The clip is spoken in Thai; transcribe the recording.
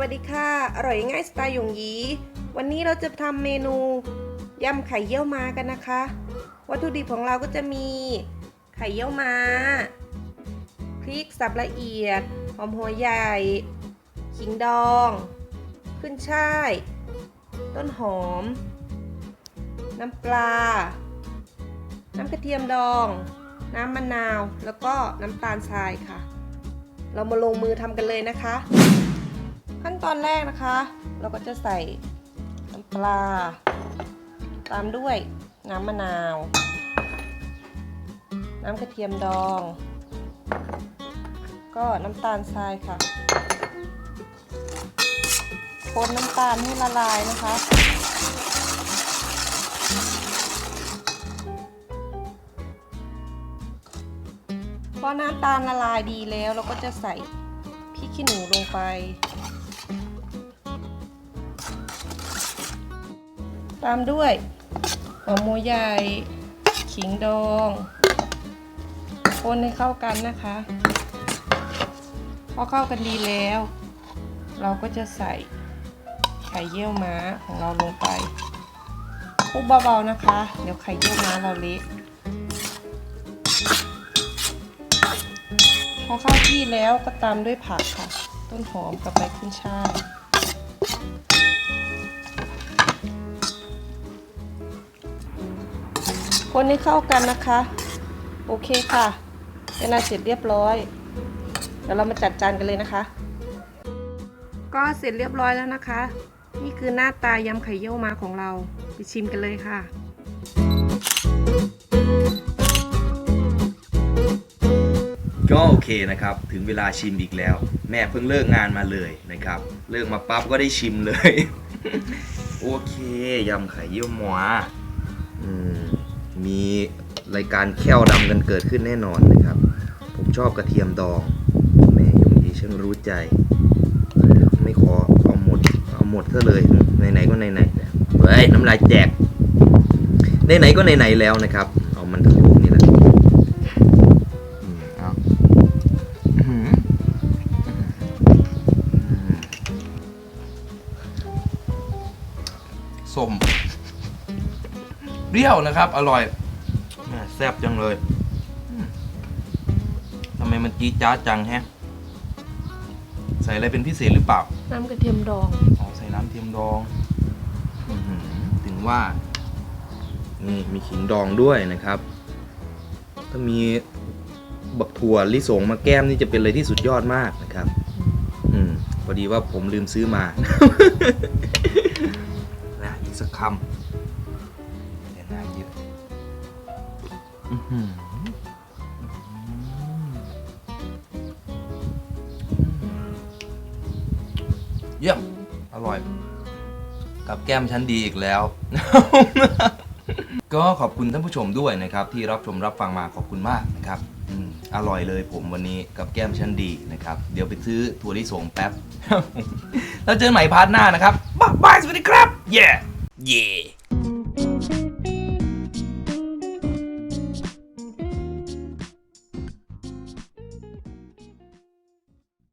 วัสดีค่ะ อร่อยง่ายสไตล์หยงยี วันนี้เราจะทำเมนูยำไข่เยี่ยวม้ากันนะคะ วัตถุดิบของเราก็จะมีไข่เยี่ยวม้า พริกสับละเอียด หอมหัวใหญ่ ขิงดอง ขึ้นช่าย ต้นหอม น้ำปลา น้ำกระเทียมดอง น้ำมะนาว แล้วก็น้ำตาลทรายค่ะ เรามาลงมือทำกันเลยนะคะ ขั้นตอนแรกนะคะ เราก็จะใส่น้ำปลา ตามด้วยน้ำมะนาว น้ำกระเทียมดอง ก็น้ำตาลทรายค่ะคนน้ำตาลให้ละลายนะคะ พอน้ำตาลละลายดีแล้วเราก็จะใส่ ขี้หนูลงไป ตามด้วยหอมหัวใหญ่ ขิงดองคนให้เข้ากันนะคะ พอเข้ากันดีแล้ว เราก็จะใส่ไข่เยี่ยวม้าของเราลงไปคลุกเบาๆนะคะ เดี๋ยวไข่เยี่ยวม้าเราเละ อเข้าที่แล้วก็ตามด้วยผักค่ะ ต้นหอมกับใบขึ้นช่ายคนให้เข้ากันนะคะ โอเคค่ะเป็นอันเสร็จเรียบร้อย เดี๋ยวเรามาจัดจานกันเลยนะคะ ก็เสร็จเรียบร้อยแล้วนะคะ นี่คือหน้าตายำไข่เยี่ยวมาของเราไปชิมกันเลยค่ะ ก็โอเคนะครับ ถึงเวลาชิมอีกแล้ว แม่เพิ่งเลิกงานมาเลยนะครับ เลิกมาปั๊บก็ได้ชิมเลย โอเคยำไข่เยี่ยวหมวอืมมีรายการแค่วดำกันเกิดขึ้นแน่นอนนะครับ ผมชอบกระเทียมดองแม่ยงยีช่างรู้ใจ ไม่ขอเอาหมดเอาหมดซะเลยไหนๆก็ไหนๆเฮ้ยน้ำลายแจกไหนๆก็ไหนๆแล้วนะครับ ส้มเปรี้ยวนะครับ อร่อยแม่แซ่บจังเลยอืมทำไมมันจี๊ดจ๊าดจังแฮะ ใส่อะไรเป็นพิเศษหรือเปล่า น้ำกระเทียมดอง อ๋อ ใส่น้ำเทียมดองอื้อหือถึงว่า นี่มีขิงดองด้วยนะครับ ถ้ามีบักถั่วลิสงมาแก้มนี่จะเป็นอะไรที่สุดยอดมากนะครับ อืม พอดีว่าผมลืมซื้อมานะอีก สักคำแต่น้ำเยอะอื้อหือเยี่ยม อร่อย กับแก้มชั้นดีอีกแล้ว ก็ขอบคุณท่านผู้ชมด้วยนะครับ ที่รับชมรับฟังมาขอบคุณมากนะครับอืมอร่อยเลยผมวันนี้กับแก้มชั้นดีนะครับ เดี๋ยวไปซื้อถั่วลิสงแป๊บ แล้วเจอกันใหม่พาร์ทหน้านะครับบ๊ายบายสวัสดีครับ เย่ เย่